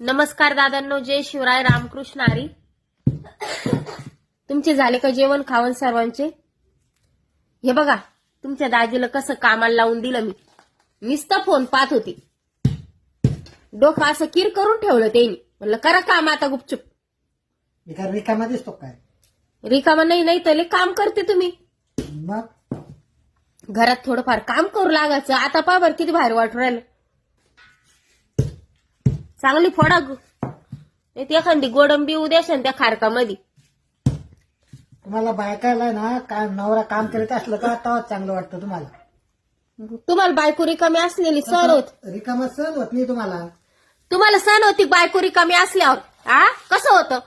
नमस्कार दादांनो जय शिवराय रामकृष्ण आरी. तुमचे झाले का जेवण खावण सर्वांचे? हे बघा तुमच्या दाजीला कसं कामाला लावून दिलं मी. नुसतं फोन पाहत होती. डोकं असं किर करून ठेवलं त्यांनी. म्हणलं करा काम आता गुपचूप. मी काय रिकामा दिसतो काय? रिकामा नाही नाही तर लय काम करते तुम्ही. मग? घरात थोडंफार काम करू लागायचं. आता पहा बरं किती बाहेर वाटू राहिलं. चांगली फोडा एखादी गोडंबी उद्या त्या खारकामध्ये. तुम्हाला बायकाला ना काय नवरा काम करीत असलं का तेव्हा चांगलं वाटतं तुम्हाला. तुम्हाला बायको रिकामी असलेली सण होत. रिकामा सहन होत नाही तुम्हाला. तुम्हाला सण होती बायको रिकामी असल्यावर? आ? कसं होतं?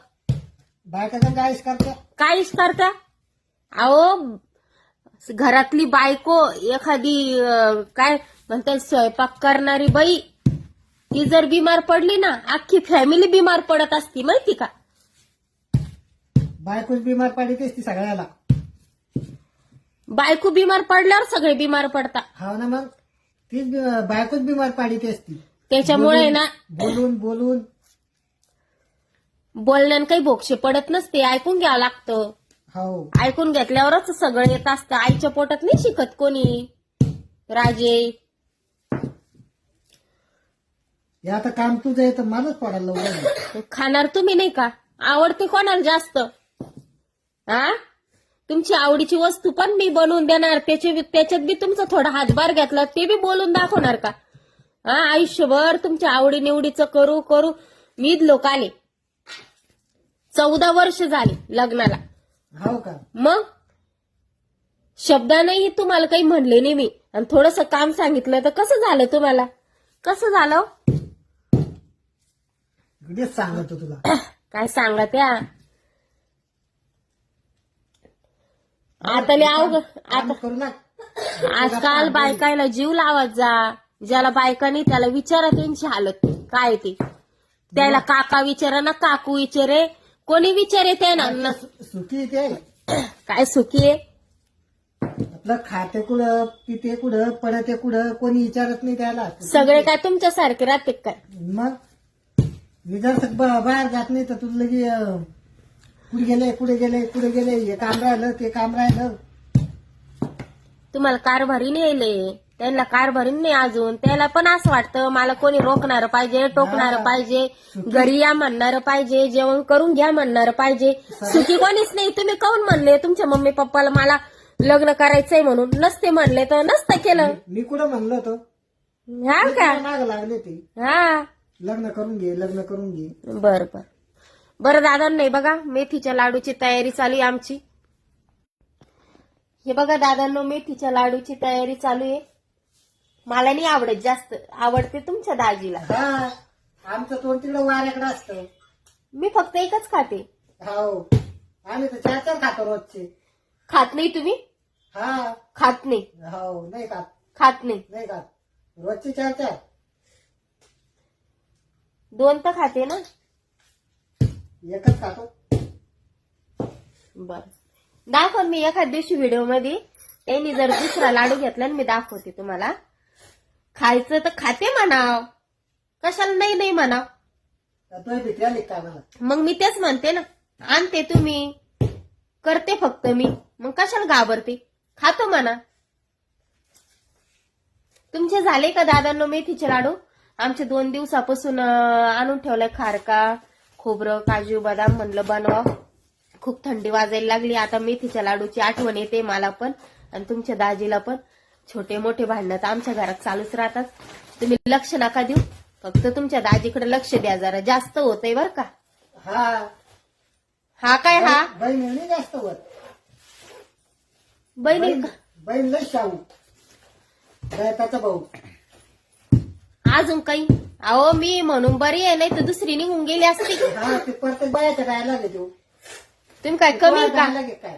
बायका काय आयुष करते? काहीच करता? अहो घरातली बायको एखादी अं, काय म्हणतात स्वयंपाक करणारी बाई ती जर बिमार पडली ना अख्खी फॅमिली बिमार पडत असती माहिती का? बायकोच बिमार पडली ती सगळ्याला. बायको बिमार पडल्यावर सगळे बिमार पडतात. हा ना मग? तीच बी- बायकोच बिमार पाडीत असती. त्याच्यामुळे ना बोलून बोलून. बोलण्यान काही भोक्षे पडत नसते ऐकून घ्यावं लागतं. हो ऐकून घेतल्यावरच सगळं येत असतं. आईच्या पोटात नाही शिकत कोणी. राजे हे आता काम तुझं आहे तर मलाच पडायला लावलं खाणार तुम्ही नाही का? आवडते कोणाला जास्त? हा तुमची आवडीची वस्तू पण मी बनवून देणार. त्याचे त्याच्यात बी तुमचा थोडा हातभार घेतला ते बी बोलून दाखवणार का? हा आयुष्यभर तुमच्या आवडी निवडीचं करू करू. मीद लोक आले. चौदा वर्ष झाले लग्नाला. हो का? मग? शब्दानेही तुम्हाला काही म्हणले नाही मी. आणि थोडस काम सांगितलं तर कसं झालं तुम्हाला? कसं झालं? तेच सांगतो तुला. काय सांगा त्या आता लय अवघड काम करू लाग आजकाल बायकायला जीव लावत जा. ज्याला बायका नाही त्याला विचारा त्यांची हालत काय ते? त्याला काका विचारा ना काकू विचारे. कोणी विचारे त्यांना न- सुखी ते? काय सुखी आहे? आपलं खाते कुठं पिते कुठं पडते कुठं कोणी विचारत नाही त्याला. सगळे काय तुमच्या सारखे राहते काय मग? ब- बाहेर जात नाही तर तुला लगे कुठे गेले कुठे गेले कुठे गेले हे काम राहिलं ते काम राहिलं. तुम्हाला कारभारी नेले त्यांना कारभारी नाही अजून. त्याला पण असं वाटतं मला कोणी रोखणार पाहिजे टोकणार हा. पाहिजे घरी या म्हणणार पाहिजे जेवण करून घ्या म्हणणार पाहिजे. सुखी कोणीच नाही. तुम्ही काऊन म्हणले? तुमच्या मम्मी पप्पाला मला लग्न करायचंय म्हणून. नसते म्हणले तर नसतं केलं. मी कुठं म्हणलो होतो? हा का? माग लागले ते हा. लग्न करून घे लग्न करून घे. बर बर. बरं दादा नाही बघा मेथीच्या लाडूची तयारी चालू आहे आमची. हे बघा दादांनो मेथीच्या लाडूची तयारी चालू आहे. मला नाही आवडत जास्त. आवडते तुमच्या दाजीला. हा आमचं तोंड तिकडं वाऱ्याकडे असतं. मी फक्त एकच खाते. हो आम्ही तर चार चार खातो रोजचे. खात नाही तुम्ही? हा. खात नाही. हो नाही खात. खात नाही. नाही खात. रोजचे चार चार दोन तर खाते ना. एकच खातो. बर. दाखव मी एखाद दिवशी व्हिडिओमध्ये त्यांनी जर दुसरा लाडू घेतला आणि मी दाखवते तुम्हाला. खायचं तर खाते म्हणाव. कशाला नाही नाही म्हणाव. मला मग मी तेच म्हणते ना. आणते तुम्ही. करते फक्त मी. मग कशाला घाबरते? खातो म्हणा. तुमचे झाले का दादांनो मेथीचे लाडू? आमचे दोन दिवसापासून आणून ठेवलंय खारका खोबरं काजू बदाम म्हणलं बनवा. खूप थंडी वाजायला लागली. आता मेथीच्या लाडूची आठवण येते मला पण आणि तुमच्या दाजीला पण. छोटे मोठे भांडणं तर आमच्या घरात चालूच राहतात. तुम्ही लक्ष नका देऊ. फक्त तुमच्या दाजीकडे लक्ष द्या जरा. जास्त होतंय बर का? हा. हा काय हा? बहीण जास्त होत बहिणी बहीण बहीण लय शाहू. त्याचा भाऊ. अजून काही? अहो मी म्हणून बरी आहे नाही तर दुसरी निघून गेली असती. हा ते प्रत्येक बायाचा डायलॉग आहे तो. तुम्ही काय कमी आहे का? काय?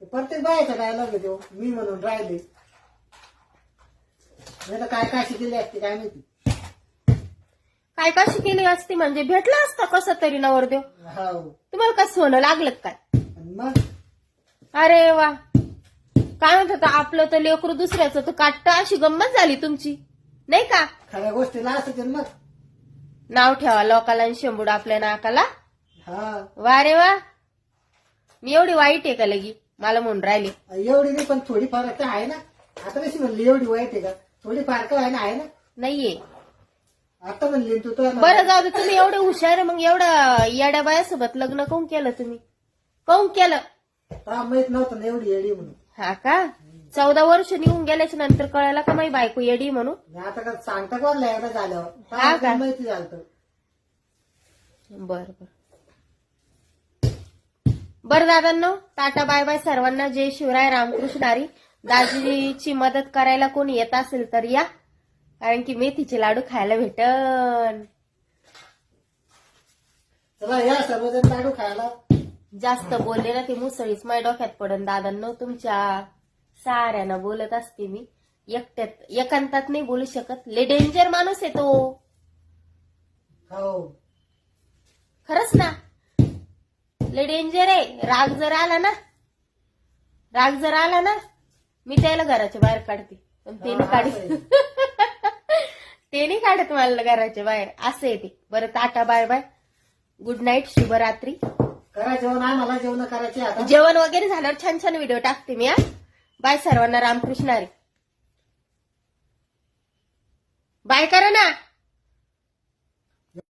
ते प्रत्येक बायाचा डायलॉग आहे तो. मी म्हणून राहिले. नाही तर काय काय शिकलेली असते काय माहिती? काय कशी केली असती म्हणजे? भेटलं असतं कसं तरी नवरदेव. हो तुम्हाला काय सोनं लागलं का काय? आणि मग? अरे वा. काय म्हणत होतं आपलं तर लेकरू दुसऱ्याचं तर काट्ट अशी गंमत झाली तुमची. नाही का? खऱ्या गोष्टीला असते मग. नाव ठेवा लोकाला आणि शंभूड आपल्या नाकाला. हा. वा रे वा. मी एवढी वाईट आहे का लगी? मला म्हणून राहिली. एवढी नाही पण थोडी फार आता आहे ना. आता कशी म्हणली एवढी वाईट आहे का? थोडी फार का आहे ना आहे ना? नाहीये. आता म्हणली तू तर बरं जाऊ दे तुम्ही एवढे हुशार आहे, मग एवढं येड्या बायासोबत लग्न काऊन केलं तुम्ही? काऊन केलं? माहीत नव्हतं ना एवढी येडी म्हणून. हा का? चौदा वर्ष निघून गेल्याच्यानंतर कळायला का माझी बायको येडी म्हणून? आणि आता का सांगता एकदा झाल्यावर? हा? माहिती झालं बर बर. बर दादांनो टाटा बाय बाय सर्वांना जय शिवराय रामकृष्ण हरी दाजीची मदत करायला कोणी येत असेल तर या. कारण की मेथीचे लाडू खायला भेटन. चला या सर्वजण लाडू खायला. जास्त बोलले ना ते मुसळीच माझ्या डोक्यात पडन दादांनो तुमच्या. साऱ्यांना बोलत असते मी. एकट्यात एकांतात नाही बोलू शकत. ले डेंजर माणूस आहे तो. हो. खरंच ना? ले डेंजर आहे. राग जर आला ना राग जर आला ना मी त्याला घराच्या बाहेर काढते. पण ते नाही काढत. ते नाही काढत मला घराच्या बाहेर. असं आहे ते. बरं tata bye bye. Good night शुभरात्री. करा जेवण आम्हाला जेवण करायचे आता. जेवण वगैरे झाल्यावर छान छान व्हिडिओ टाकते मी हा. बाय सर्वांना रामकृष्ण हरी. बाय करा ना.